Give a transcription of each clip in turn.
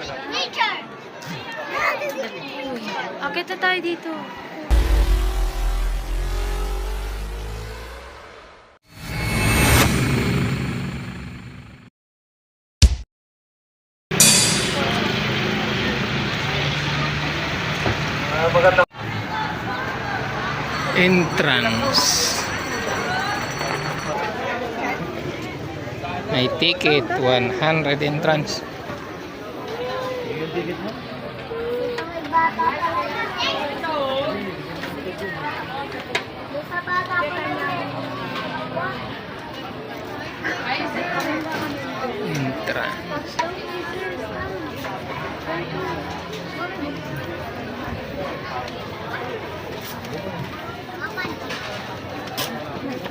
Nature! Akit na tayo dito. entrance may ticket 100 entrance entrance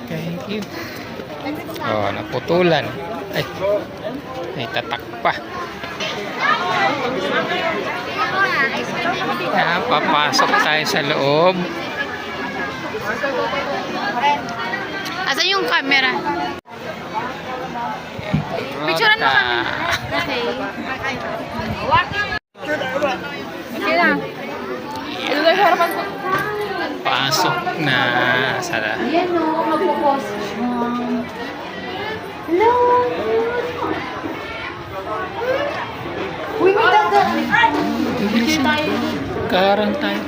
thank you. Oh naputulan. Ay may tatak pa Ah, papasok tayo sa loob Asan yung camera? Picturean mo kami. Okay. Okay lang. Pasok na sa Ayan o, Picture tayo. Karang tayo.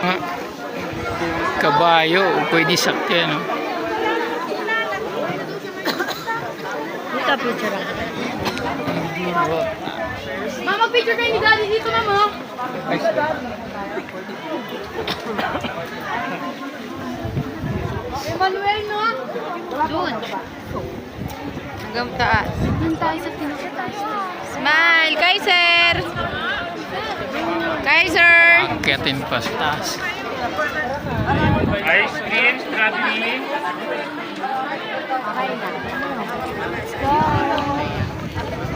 Mga kabayo, pwede sakyan. No? Picture. Mama, picture tayo ni Daddy dito, mama. Emmanuel, no? Doon. Hanggang taas. Doon tayo sa pinaka. Smile, Kaiser! Kaiser! Akyatin pa sa taas. Ice cream, strawberry.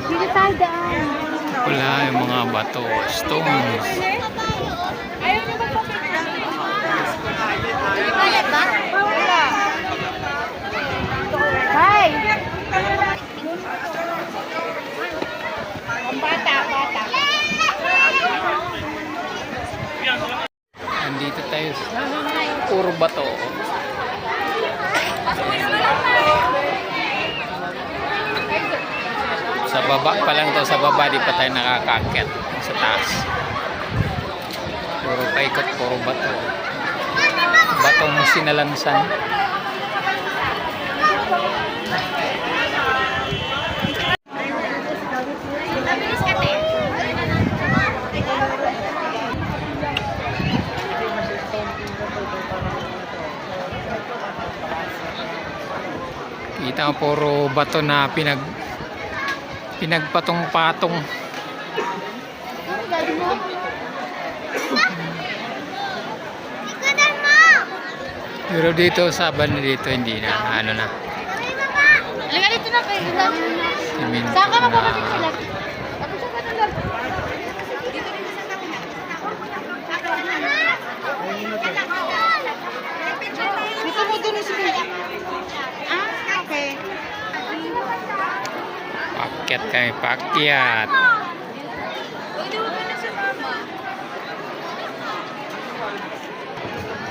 Dito tayo daan. Wala yung mga bato, stones. Bayad ba? Hi! Andito tayo sa puro bato. Sa baba pa lang to, sa baba di pa tayo nakakakit sa taas. Puro paikot, puro bato. Batong sinalansan. Kita puro bato na pinag pinagpatong-patong. Pero dito sa banda dito hindi na ano na. Halika dito na kayo. Saan ka na. magpapapit sila? Ako sa kanila. Dito mo doon si Ah, okay. Pakyat kami, pakyat.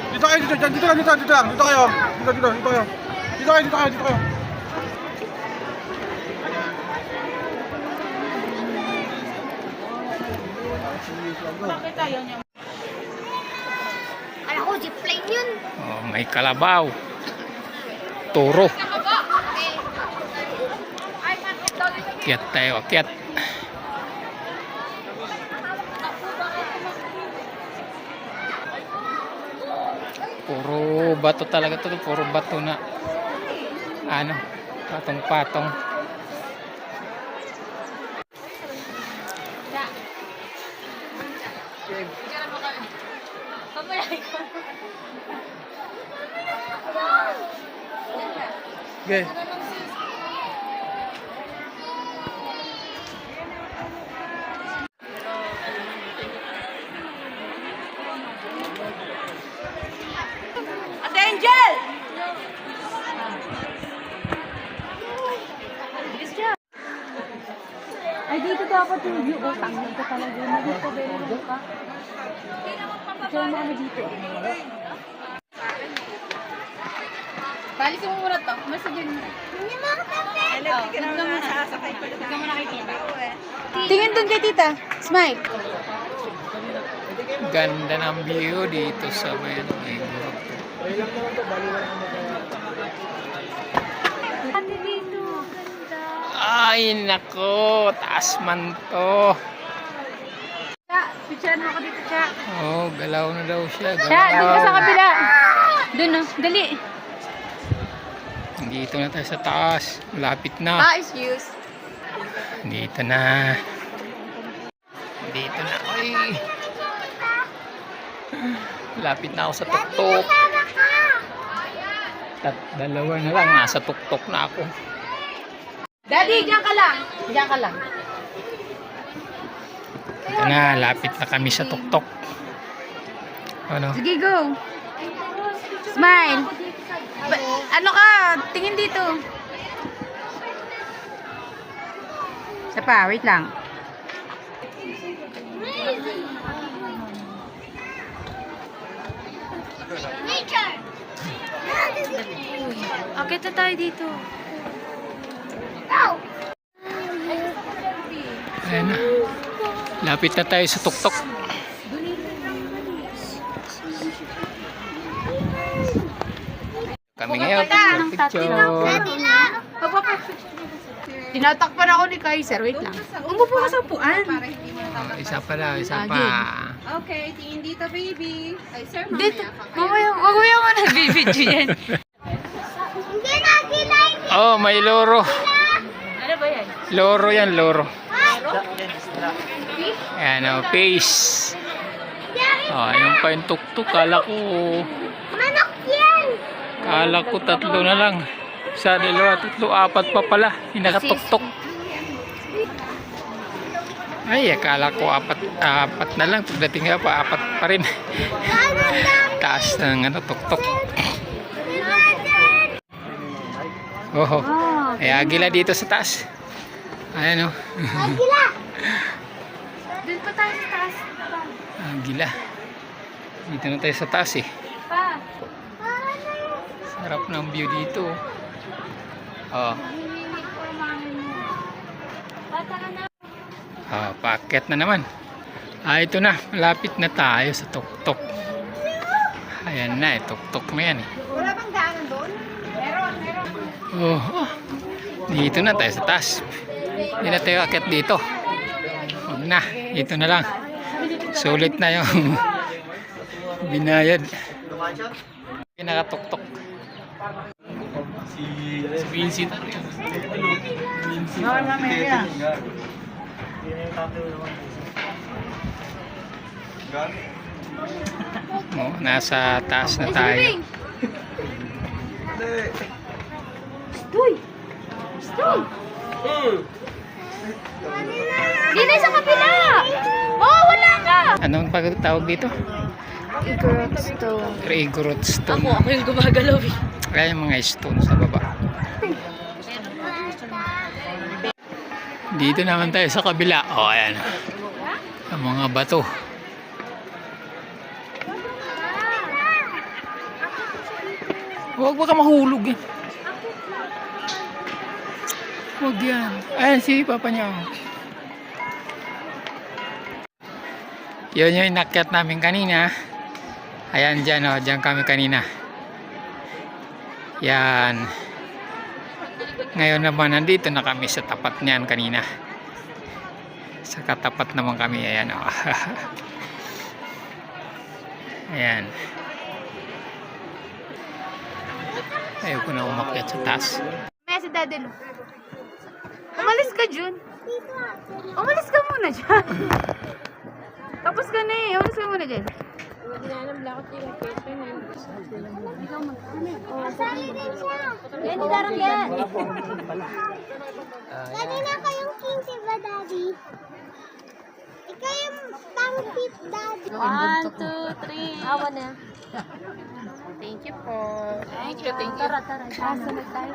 Dito kayo, dito, dito lang, dito, dito lang, dito kayo. Dito, dito, dito kayo. Dito kayo, dito kayo, dito kayo. Alam ko, zipline yun. Oh, may kalabaw. Turo. Akyat tayo, akyat. Puro bato talaga to, puro bato na ano, patong-patong. Okay. Palisin mo muna to. Masagin mo. Hindi mo ako kape. Tingin dun kay tita. Smile. Ganda ng view dito sa may ano, may grupo. Ate dito. Ganda. Ay, nako. Taas man to. Picture mo ako dito, Cha. Oh, galaw na daw siya. Cha, dun ka sa Galaw. kabila. Dun no. Dali. Dito na tayo sa taas. Lapit na. Ah, excuse. Dito na. Dito na. Ay. Lapit na ako sa tuktok. Tat dalawa na lang. Nasa tuktok na ako. Daddy, diyan ka lang. Diyan ka lang. Dito na. Lapit na kami sa tuktok. Ano? Sige, go. Smile. Ba- ano ka? Tingin dito. Isa pa, wait lang. Nature. Okay, na tayo dito. Go. Ayan na. Lapit na tayo sa tuktok. Kami ngayon. Picture. Tinatakpan ako ni Kaiser. Wait lang. Umupo ka sa upuan. Oh, isa pa daw, isa pa. Okay, tingin dito, baby. Ay, sir, Dito. mamaya ka. Mamaya, mamaya mo na bibidyo yan. Hindi na kilay. Oh, may loro. ano ba yan? Loro yan, loro. Ayan, oh, face. Oh, yung pa yung tuktok. Kala ko, Manok yan. kala ko tatlo na lang. Isa, dalawa, tatlo, apat pa pala. Yung nakatuktok. Ay, akala ko apat, apat na lang. Pagdating nga pa, apat pa rin. Taas ng ano, tuktok. Oh, ay agila dito sa taas. Ayan oh. Agila. Doon pa tayo sa taas. Agila. Dito na tayo sa taas eh. Pa. Sarap ng view dito. Oh. Ah, paakyat na naman. Ah, ito na. Malapit na tayo sa tuktok. Ayan na eh. Tuktok na yan eh. Wala bang daanan doon? Meron, meron. Oh, oh. Dito na tayo sa taas. Hindi na tayo akyat dito. Huwag na. Dito na lang. Sulit na yung binayad. Pinakatuktok. Si Vinci tayo. Oh, nasa taas na tayo. Stoy! Stoy! Dito sa kapila! Oh, wala ka! Anong pagtawag dito? Igorot stone. Igorot stone. ako yung gumagalaw eh. Kaya yung mga stone sa baba. Dito naman tayo sa kabila. O, oh, ayan. Ang mga bato. Huwag baka mahulog yan. Huwag yan. Ayan si papa niya. oh. Yun yung inakyat namin kanina. Ayan dyan o. Dyan kami kanina. Yan. Ngayon naman nandito na kami sa tapat niyan kanina. Sa katapat naman kami. Ayan o. Ayan. Ayoko na umakyat sa taas. May si. Umalis ka, Jun. Umalis ka muna dyan. Tapos ka na eh. Umalis ka muna dyan. Asali din siya. Yan, ilarang yan. Kanina kayong king si ba, daddy? Ikaw yung pang tip, daddy. One, two, three. Awa na. Thank you po. Thank you, thank you. Tara, tara. Na tayo.